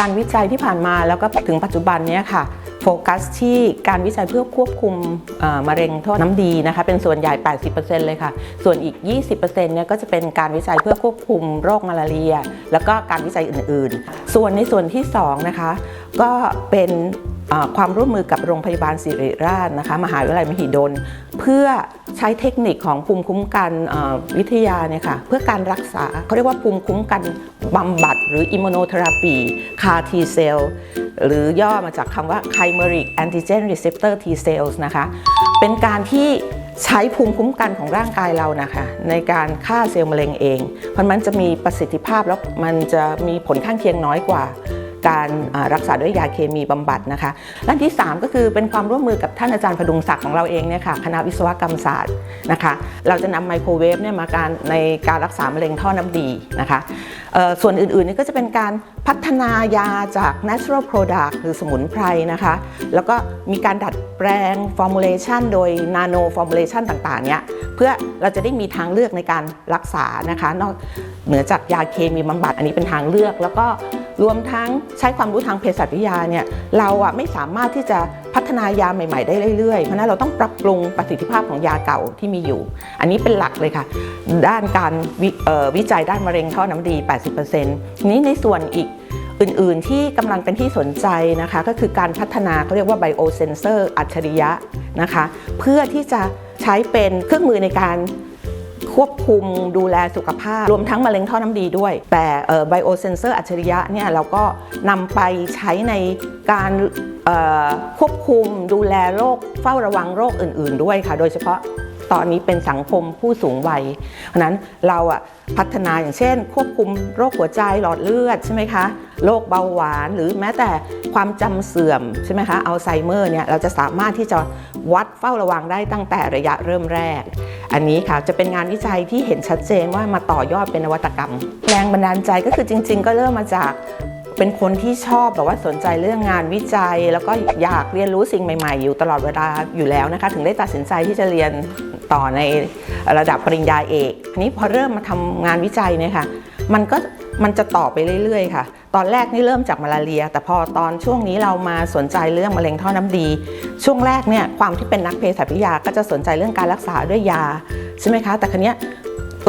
การวิจัยที่ผ่านมาแล้วก็ถึงปัจจุบันนี้ค่ะโฟกัสที่การวิจัยเพื่อควบคุมมะเร็งท่อน้ำดีนะคะเป็นส่วนใหญ่ 80%เลยค่ะ ส่วนอีก 20%เนี่ยก็จะเป็นการวิจัยเพื่อควบคุมโรคมาลาเรีย แล้วก็การวิจัยอื่นๆ ส่วนในส่วนที่ 2 นะคะ ก็เป็นความร่วมมือกับโรงพยาบาลศิริราชนะคะ มหาวิทยาลัยมหิดล เพื่อใช้เทคนิคของภูมิคุ้มกันวิทยาเนี่ยค่ะเพื่อการรักษาเขาเรียกว่าภูมิคุ้มกันบำบัด หรือ immunotherapy CAR T cell หรือย่อมาจากคำว่า chimeric antigen receptor T cells นะคะเป็นการที่ใช้ภูมิคุ้มกันของร่างกายเรานะคะในการฆ่าเซลล์มะเร็งเอง เพราะมันจะมีประสิทธิภาพแล้วมันจะมีผลข้างเคียงน้อยกว่า การรักษาด้วยยาเคมีบำบัดนะคะด้านที่ 3 ก็คือเป็นความร่วมมือกับท่านอาจารย์พดุงศักดิ์ของเราเองเนี่ยค่ะคณะวิศวกรรมศาสตร์นะคะเราจะนำไมโครเวฟเนี่ยมาการในการรักษามะเร็งท่อน้ำดีนะคะส่วนอื่นๆนี่ก็จะเป็นการพัฒนายาจาก natural product หรือสมุนไพรนะคะ แล้วก็มีการดัดแปลง formulation โดย nano formulation ต่างๆเนี่ยเพื่อเราจะได้มีทางเลือกในการรักษานะคะ นอกเหนือจากยาเคมีบำบัดอันนี้เป็นทางเลือกแล้วก็ รวมทั้งใช้ความรู้ทางเภสัชวิทยาเนี่ยเราอะไม่สามารถที่จะพัฒนายาใหม่ ๆ ได้เรื่อยๆ เพราะนั้นเราต้องปรับปรุงประสิทธิภาพของยาเก่าที่มีอยู่ อันนี้เป็นหลักเลยค่ะ ด้านการวิเอ่อวิจัยด้านมะเร็งท่อน้ำดี 80%ทนี้ในส่วนอีกอื่นๆ ที่กำลังเป็นที่สนใจนะคะก็คือการพัฒนาเขาเรียกว่าไบโอเซนเซอร์อัจฉริยะนะคะเพื่อที่จะใช้เป็นเครื่องมือในการ ควบคุมดูแลสุขภาพ รวมทั้งมะเร็งท่อน้ำดีด้วย แต่ไบโอเซนเซอร์อัจฉริยะเนี่ยเราก็นำไปใช้ในการควบคุมดูแลโรคเฝ้าระวังโรคอื่น ๆ ด้วยค่ะ โดยเฉพาะ ตอนนี้เป็นสังคมผู้สูงวัย เพราะนั้นเราอะพัฒนาอย่างเช่น ควบคุมโรคหัวใจหลอดเลือดใช่ไหมคะโรคเบาหวานหรือแม้แต่ความจำเสื่อมใช่ไหมคะอัลไซเมอร์เนี่ยเราจะสามารถที่จะวัดเฝ้าระวังได้ตั้งแต่ระยะเริ่มแรก อันนี้ค่ะจะเป็นงานวิจัยที่เห็นชัดเจนว่ามาต่อยอดเป็นนวัตกรรม แรงบันดาลใจก็คือจริง ๆ ก็เริ่มมาจาก เป็นคนที่ชอบแบบว่าสนใจเรื่องงานวิจัย แล้วก็อยากเรียนรู้สิ่งใหม่ ๆ อยู่ตลอดเวลาอยู่แล้วนะคะ ถึงได้ตัดสินใจที่จะเรียนต่อในระดับปริญญาเอกทีนี้พอเริ่มมาทำงานวิจัยเนี่ยค่ะ มันก็มันจะต่อไปเรื่อยๆ ค่ะ ตอนแรกนี่เริ่มจากมาลาเรีย แต่พอตอนช่วงนี้เรามาสนใจเรื่องมะเร็งท่อน้ำดี ช่วงแรกเนี่ยความที่เป็นนักเภสัชวิทยาก็จะสนใจเรื่องการรักษาด้วยยาใช่ไหมคะ แต่ครั้นี้ย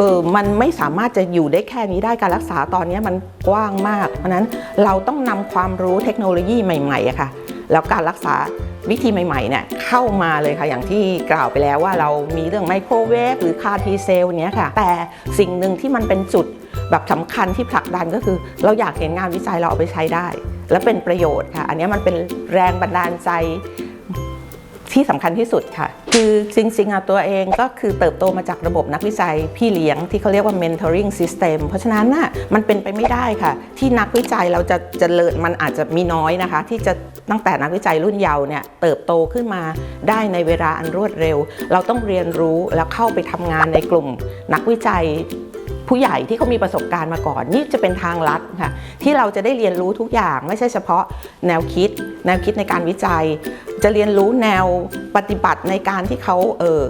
เออมันไม่สามารถจะอยู่ได้แค่นี้ได้การรักษาตอนนี้มันกว้างมาก เพราะนั้นเราต้องนำความรู้เทคโนโลยีใหม่ๆอะค่ะแล้วการรักษาวิธีใหม่ๆเนี่ยเข้ามาเลยค่ะอย่างที่กล่าวไปแล้วว่าเรามีเรื่องไมโครเวฟหรือคาทีเซลเนี้ยค่ะ แต่สิ่งหนึ่งที่มันเป็นจุดแบบสำคัญที่ผลักดันก็คือ เราอยากเห็นงานวิจัยเราเอาไปใช้ได้ และเป็นประโยชน์ค่ะ อันนี้มันเป็นแรงบันดาลใจ ที่สำคัญที่สุดค่ะ คือจริงๆอะตัวเองก็คือเติบโตมาจากระบบนักวิจัยพี่เลี้ยงที่เขาเรียกว่า mentoring system เพราะฉะนั้นน่ะมันเป็นไปไม่ได้ค่ะ ที่นักวิจัยเราจะจะเลิศมันอาจจะมีน้อยนะคะ ที่จะตั้งแต่นักวิจัยรุ่นเยาว์เนี่ยเติบโตขึ้นมาได้ในเวลาอันรวดเร็ว เราต้องเรียนรู้แล้วเข้าไปทำงานในกลุ่มนักวิจัย ผู้ใหญ่ที่เขามีประสบการณ์มาก่อน นี่จะเป็นทางลัดค่ะที่เราจะได้เรียนรู้ทุกอย่างไม่ใช่เฉพาะแนวคิด แนวคิดในการวิจัย จะเรียนรู้แนวปฏิบัติในการที่เขาเออ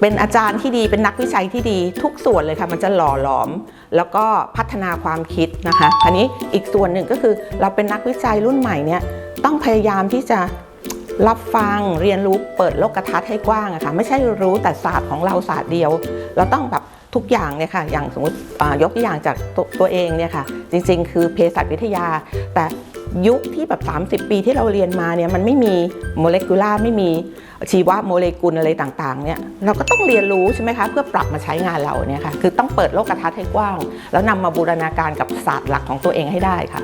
เป็นอาจารย์ที่ดีเป็นนักวิจัยที่ดีทุกส่วนเลยค่ะ มันจะหล่อหลอม แล้วก็พัฒนาความคิดนะคะคราวนี้อีกส่วนหนึ่งก็คือเราเป็นนักวิจัยรุ่นใหม่เนี่ยต้องพยายามที่จะ รับฟังเรียนรู้เปิดโลกทัศน์ให้กว้างอะค่ะไม่ใช่รู้แต่ศาสตร์ของเราศาสตร์เดียว เราต้องแบบทุกอย่างเนี่ยค่ะอย่างสมมติยกตัวอย่างจากตตัวเองเนี่ยค่ะจริง ๆ คือเภสัชวิทยา แต่ยุคที่แบบ 30 ปีที่เราเรียนมาเนี่ยมันไม่มีโมเลกุลาไม่มีชีวโมเลกุลอะไรต่างๆเนี่ยเราก็ต้องเรียนรู้ใช่ไหมคะเพื่อปรับมาใช้งานเราเนี่ยค่ะคือต้องเปิดโลกทัศน์ให้กว้าง แล้วนำมาบูรณาการกับศาสตร์หลักของตัวเองให้ได้ค่ะ